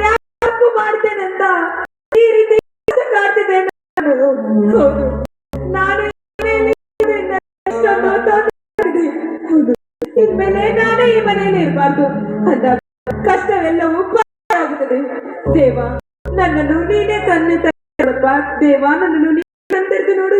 ಯಾಕೆ ತಪ್ಪು ಮಾಡ್ತೇನೆ ಅಂತ ಈ ರೀತಿ ಕಾಡ್ತಿದ್ದೆ ನಾನು. ಹೌದು. ನಾನು ಇನ್ಮೇಲೆ ಈ ಮನೆಯಲ್ಲಿ ಇರಬಾರ್ದು. ಅಂತ ಕಷ್ಟವೆಲ್ಲವೂ ಆಗುತ್ತದೆ. ದೇವ, ನನ್ನನ್ನು ನೀನೇ ಕಣ್ಣು ತರಪ್ಪ ದೇವ, ನನ್ನನ್ನು ನೀನೇ ತೆರೆದು ನೋಡು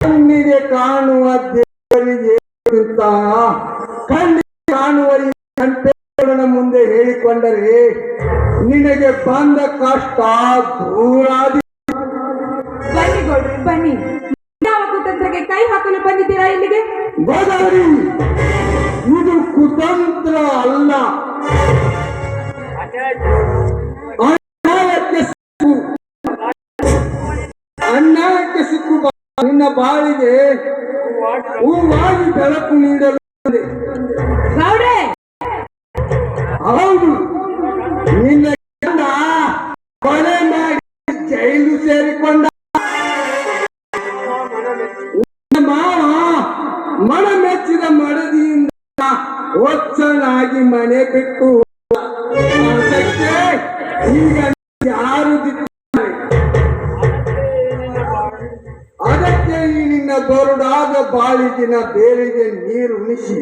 ಕಣ್ಣಿಗೆ ಕಾಣುವ ದೇವರಿಗೆ ಕಣ್ಣಿಗೆ ಕಾಣುವ ಕಂಠೇಶ್ವರನ ಮುಂದೆ ಹೇಳಿಕೊಂಡರೆ ನಿನಗೆ ಬಂದ ಕಷ್ಟ ದೂರಾದಿ. ಬನ್ನಿ ಗೌಡ್ರಿ ಬನ್ನಿ. ಯಾವ ಕುತಂತ್ರಕ್ಕೆ ಕೈ ಹಾಕಲು ಬಂದಿದ್ದೀರಾ ಇಲ್ಲಿಗೆ? ಗೋದಾವರಿ ಇದು ಕುತಂತ್ರ ಅಲ್ಲ. ಸಿಕ್ಕು ನಿನ್ನ ಬಾಳಿಗೆ ಹೂವಾಗಿ ಬೆಳಕು ನೀಡಲು ಹೌದು. ನಿನ್ನ ಗಂಡ ಕೊಲೆ ಮಾಡಿ ಜೈಲು ಸೇರಿಕೊಂಡ. ಮಾವ ಮನ ಮೆಚ್ಚಿದ ಮಡದಿಯಿಂದ ಒಚ್ಚನಾಗಿ ಮನೆ ಬಿಟ್ಟು ಈ ನಿನ್ನ ಬರುಡಾದ ಬಾಳಿಗಿನ ಬೇರಿಗೆ ನೀರು ಉಣಿಸಿ.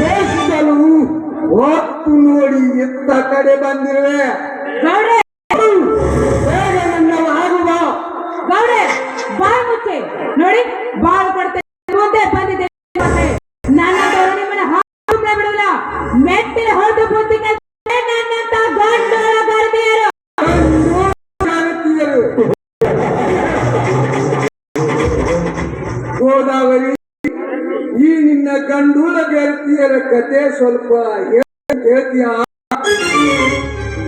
ದೇಶದಲ್ಲೂ ಹೊತ್ತು ನೋಡಿ ಎತ್ತ ಕಡೆ ಬಂದಿರುವೆ. ನಿನ್ನ ಗಂಡೂಲ ಗೆಳತಿಯರ ಕತೆ ಸ್ವಲ್ಪ ಹೇಳ್- ಹೇಳ್ತೀಯ?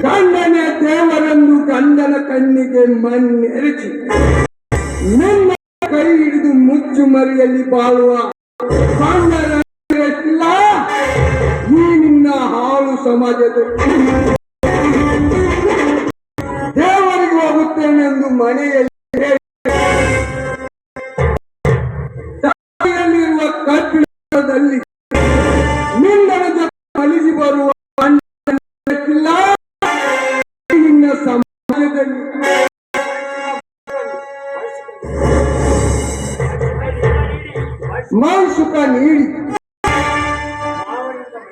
ಗಂಡನೇ ದೇವರೆಂದು ಗಂಡನ ಕಣ್ಣಿಗೆ ಮಣ್ಣೆರಚಿ ನಿನ್ನ ಕೈ ಹಿಡಿದು ಮುಚ್ಚು ಮರಿಯಲ್ಲಿ ಬಾಳುವ ಈ ನಿನ್ನ ಹಾಳು ಸಮಾಜದ ದೇವರಿಗೆ ಹೋಗುತ್ತೇನೆಂದು ಮನೆಯಲ್ಲಿ ಮಾಂಸುಕ ನೀಡಿ.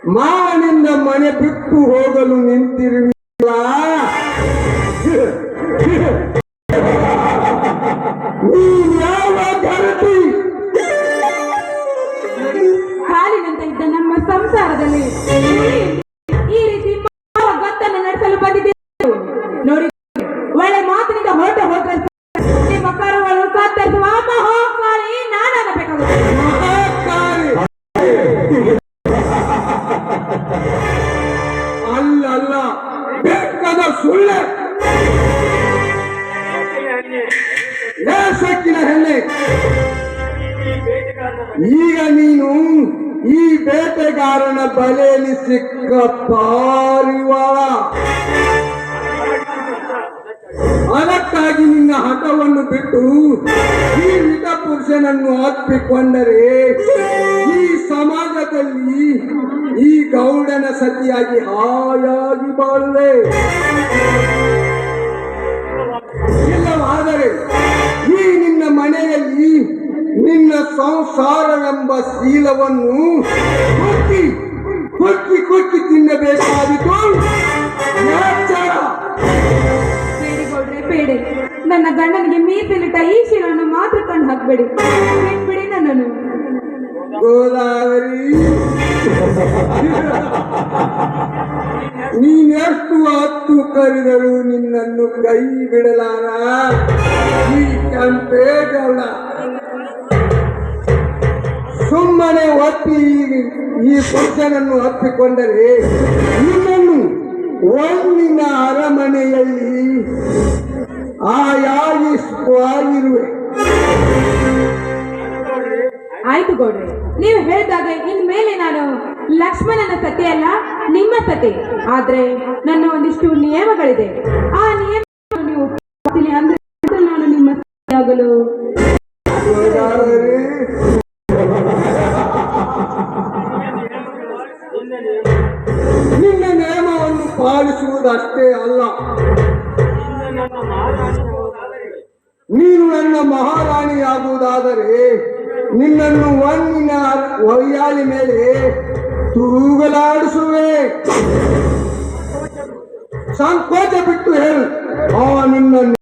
ಮಾವನಿಂದ ಮನೆ ಬಿಟ್ಟು ಹೋಗಲು ನಿಂತಿರುವಿಲ್ಲ ಸುಳ್ಳೆ ಸಕ್ಕಿನ ಹೆಣ್ಣೆ ಈಗ ನೀನು ಈ ಬೇಟೆಗಾರನ ಬಲೆಯಲ್ಲಿ ಸಿಕ್ಕ ಪಾರಿವಾಳ. ಅದಕ್ಕಾಗಿ ನಿನ್ನ ಹಠವನ್ನು ಬಿಟ್ಟು ಈ ಹಾಕ್ಬೇಕು ಅಂದರೆ ಈ ಸಮಾಜದಲ್ಲಿ ಈ ಗೌಡನ ಸತಿಯಾಗಿ ಹಾಯಾಗಿ ಬಾಳುವೆ. ಇಲ್ಲವಾದರೆ ಈ ನಿನ್ನ ಮನೆಯಲ್ಲಿ ನಿನ್ನ ಸಂಸಾರವೆಂಬ ಶೀಲವನ್ನು ಕುಕ್ಕಿ ಕೊಚ್ಚಿ ಕೊಚ್ಚಿ ತಿನ್ನಬೇಕಾದಿತು. ಬೇಡಿ ನನ್ನ ಗಂಡನಿಗೆ ಮೀಸಲಿಟ್ಟ ಈ ಶಿರವನ್ನು ಮಾತ್ರ ಕಣ್ಣು ಹಾಕ್ಬೇಡಿ. ಬಿಡಿ ನನ್ನನ್ನು. ಗೋದಾವರಿ. ನೀನೆಷ್ಟು ಹತ್ತು ಕರೆದರೂ ನಿನ್ನನ್ನು ಕೈ ಬಿಡಲಾರ? ಈ ಕೆಂಪೇಗೌಡ ಸುಮ್ಮನೆ ಒತ್ತಿ ಈ- ಪುರುಷನನ್ನು ಹತ್ತಿಕೊಂಡರೆ ನಿನ್ನನ್ನು ಒಂದಿನ ಅರಮನೆಯಲ್ಲಿ ಹೇಳಿದಾಗ ಇನ್ಮೇಲೆ ನಾನು ಲಕ್ಷ್ಮಣನ ಸತಿ ಅಲ್ಲ ನಿಮ್ಮ ಸತಿ. ಆದ್ರೆ ನನ್ನ ಒಂದಿಷ್ಟು ನಿಯಮಗಳಿದೆ. ಆ ನಿಯಮ ನೀವು ಪಾಲಿಸ್ತೀನಿ ಅಂದ್ರೆ ನಾನು ನಿಮ್ಮ ಸತಿಯಾಗಲು ನಿನ್ನ ನಿಯಮವನ್ನು ಪಾಲಿಸುವುದಷ್ಟೇ ಅಲ್ಲ. ನೀನು ನನ್ನ ಮಹಾರಾಣಿಯಾಗುವುದಾದರೆ ನಿನ್ನನ್ನು ಒಂದಿನ ಒಯ್ಯಾಲಿ ಮೇಲೆ ತೂಗಲಾಡಿಸುವೆ. ಸಂಕೋಚ ಬಿಟ್ಟು ಹೇಳು. ಆ ನಿನ್ನ